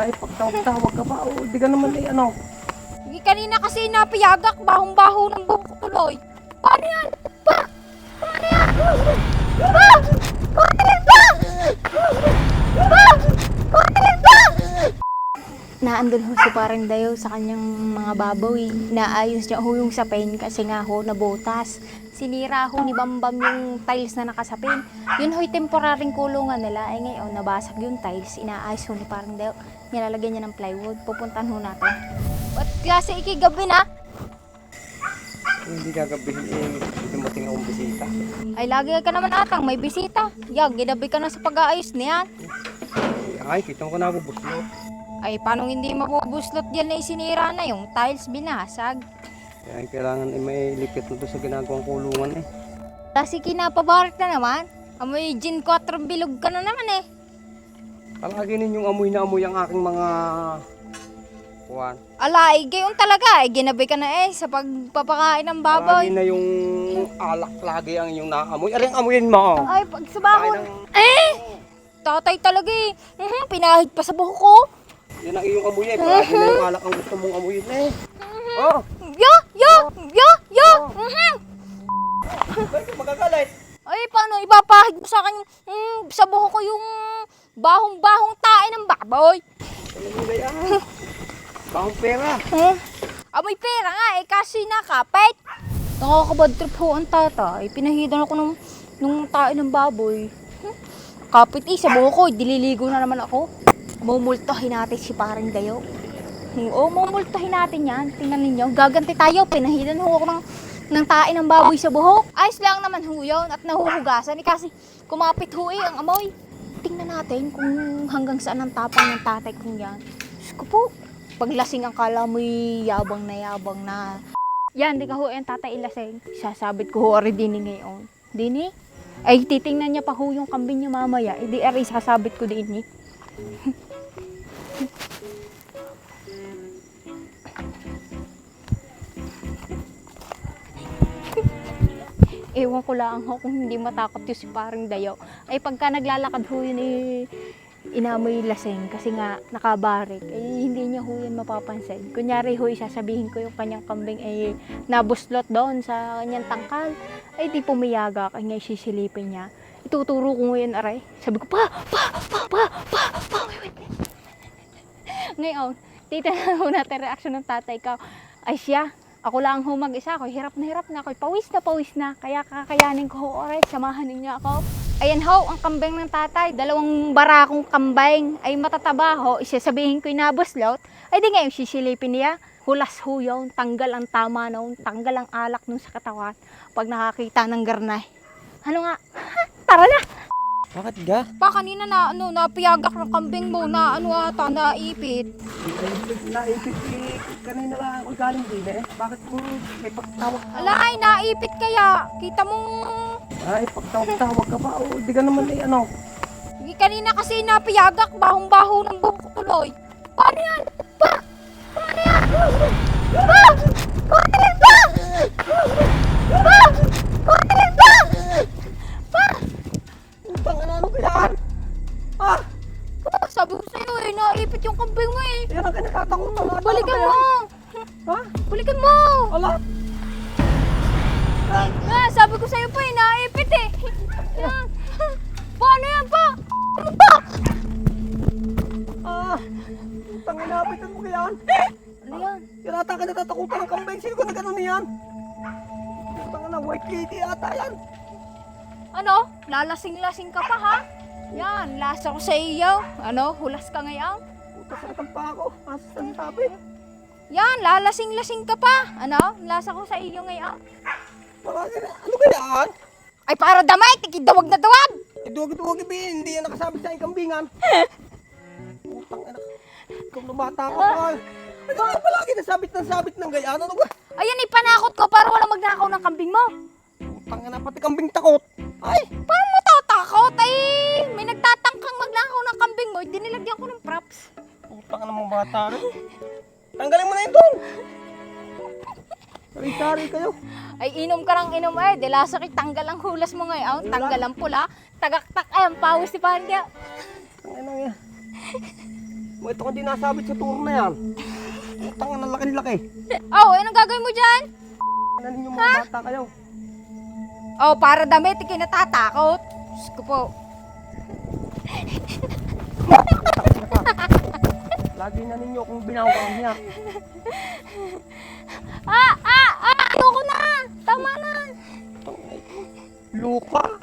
Ay, pagtawag-tawag ka pa. O, di ka naman eh, ano. Hindi kanina kasi napiyagak, bahong-baho ng buhok ko tuloy. Paano yan? Pa! Paano yan? Pa! Naandun ho si parang dayo sa kanyang mga eh. Naayos niya ho yung sapin kasi nga ho nabotas. Sinira ho ni Bambam yung tiles na nakasapin. Yun ho'y temporaring kulungan nila. Eh ngayon, nabasag yung tiles. Inaayos ho ni parang dayo. Nilalagyan niya ng plywood. Pupuntahan ho natin. At klase ikigabi na. Hindi gagabihin eh. Dumating akong bisita. Ay, lagi ka naman atang may bisita. Yan, ginabi ka na sa pag-aayos niyan. Ay, kita mo ko na ako buslo. Ay, paano hindi mabubuslot yan na isinira na yung tiles binasag? Kaya kailangan eh, may lipit na sa ginagawang kulungan eh. Kasi kinapabarik na naman. Amoy gin 4 bilog ka na naman eh. Palagi ninyong amoy na amoy ang aking mga... Kuwan. Ala, ay gayon talaga. Ay, ginabi ka na eh sa pagpapakain ng baboy. Palagi na yung alak lagi ang inyong naamoy. Aring amoyin mo. Ay, pag sabahon. ng... Tatay talaga eh. Mhm, pinahid pa sa buhok ko. Yan ang iyong amoy eh. Palagi na yung alak ang gusto mong amoyin eh. Oh! Yo, yo, yo, yo. Mhm. Bakit magagalit? Ay, paano ipapahid mo sa akin yung, mm, sa buhok ko yung bahong-bahong tae ng baboy? Ano? Bakong pera. Huh? Amoy pera nga eh, kasi nakapit. Nakakabad trip ho ang tata. Eh, pinahidan ako ng, nung tae ng baboy. Hmm? Kapit eh, sa buhok ko, dililigo na naman ako. Mumultahin natin si parang dayo. Oo, mumultahin natin yan. Tingnan ninyo, gaganti tayo. Pinahidan ho ako ng, ng tae ng baboy sa buhok. Ayos lang naman ho yun at nahuhugasan. Eh, kasi kumapit ho eh ang amoy. Tingnan natin kung hanggang saan ang tapang ng tatay kong yan. Diyos po, paglasing ang kala mo'y yabang na yabang na. Yan, di ka ho yung tatay ilasing. Sasabit ko ho ari dini ngayon. Dini? Ay, titingnan niya pa ho yung kambing niya mamaya. Eh, di ari sasabit ko din eh. Ewan ko lang ho kung hindi matakot yung si parang dayo. Ay pagka naglalakad ho yun eh, inamoy lasing kasi nga nakabarik. Eh hindi niya ho yun mapapansin. Kunyari ho sasabihin ko yung kanyang kambing ay nabuslot doon sa kanyang tangkal. Ay di pumiyaga kanya sisilipin niya. Ituturo ko ngayon aray. Sabi ko, pa, pa, pa, pa. Ngayon, titignan ho natin reaction ng tatay ko. Ay siya, ako lang ho mag-isa ako. Hirap na hirap na ako. Pawis na pawis na. Kaya kakayanin ko ho, oray. Samahan ninyo ako. Ayan ho, ang kambing ng tatay. Dalawang barakong kambing. Ay matataba ho. Isasabihin ko inabuslot. Ay di ngayon sisilipin niya. Hulas ho yun. Tanggal ang tama noon. Tanggal ang alak nun sa katawan. Pag nakakita ng garnay. Ano nga? Tara na! Bakit ga? Pa, kanina na, ano, napiyagak ng kambing mo na, ano ata, naipit. Naipit eh. Kanina lang ako galing din eh. Bakit mo may pagtawag? Ala, ay, naipit kaya. Kita mong Ay, pagtawag-tawag ka pa. O, di ka naman eh, ano. Hindi kanina kasi napiyagak, bahong-baho ng buhok tuloy. Paano yan? Pa! Paano yan? Pa! Eh, naipit yung kambing mo eh. Yan ang kinakatakutan natin. Balikan mo! Ha? Balikan mo! Ala! Ah, sabi ko sa'yo pa eh, naipit eh. Yan. Paano yan pa? Ano pa? Ah! Utang inapitan mo kaya. Ano yan? Yan ata ka natatakutan ng kambing. Sino ka na gano'n yan? Utang na, white lady ata yan. Ano? Lalasing-lasing ka pa ha? Yan, lasa ko sa iyo. Ano? Hulas ka ngayon? Puta sa pa ako. Asas ang sabi. Yan, lalasing-lasing ka pa. Ano? Lasa ko sa iyo ngayon. Marami na. Ano ba yan? Ay, para damay! Tikidawag na dawag! Iduwag-duwag ibig. Hindi yan nakasabit sa aking kambingan. Utang ina. Ikaw na bata ka pa. Ikaw na palagi nasabit ng sabit ng gayaan. Ano ba? Ayan, ipanakot ko para wala magnakaw ng kambing mo. Utang ina. Pati kambing takot. Utang na mga bata rin. Tanggalin mo na yun doon. Sari-sari kayo. Ay, inom ka ng inom ay. Dela sakit, tanggal ang hulas mo ngayon. Tanggal ang pula. Tagaktak ay, ang pawis ni Pangya. Ang ina yan. O, ito kung di nasabit sa turo na yan. Utang ang laki-laki. Oh, anong gagawin mo dyan? Ano ninyo mga bata kayo? Oh, para damit, ikinatatakot. Diyos ko po. Lagi na ninyo akong binawang niya. ah! Ah! Ah! Ayoko na! Tama na! Luka!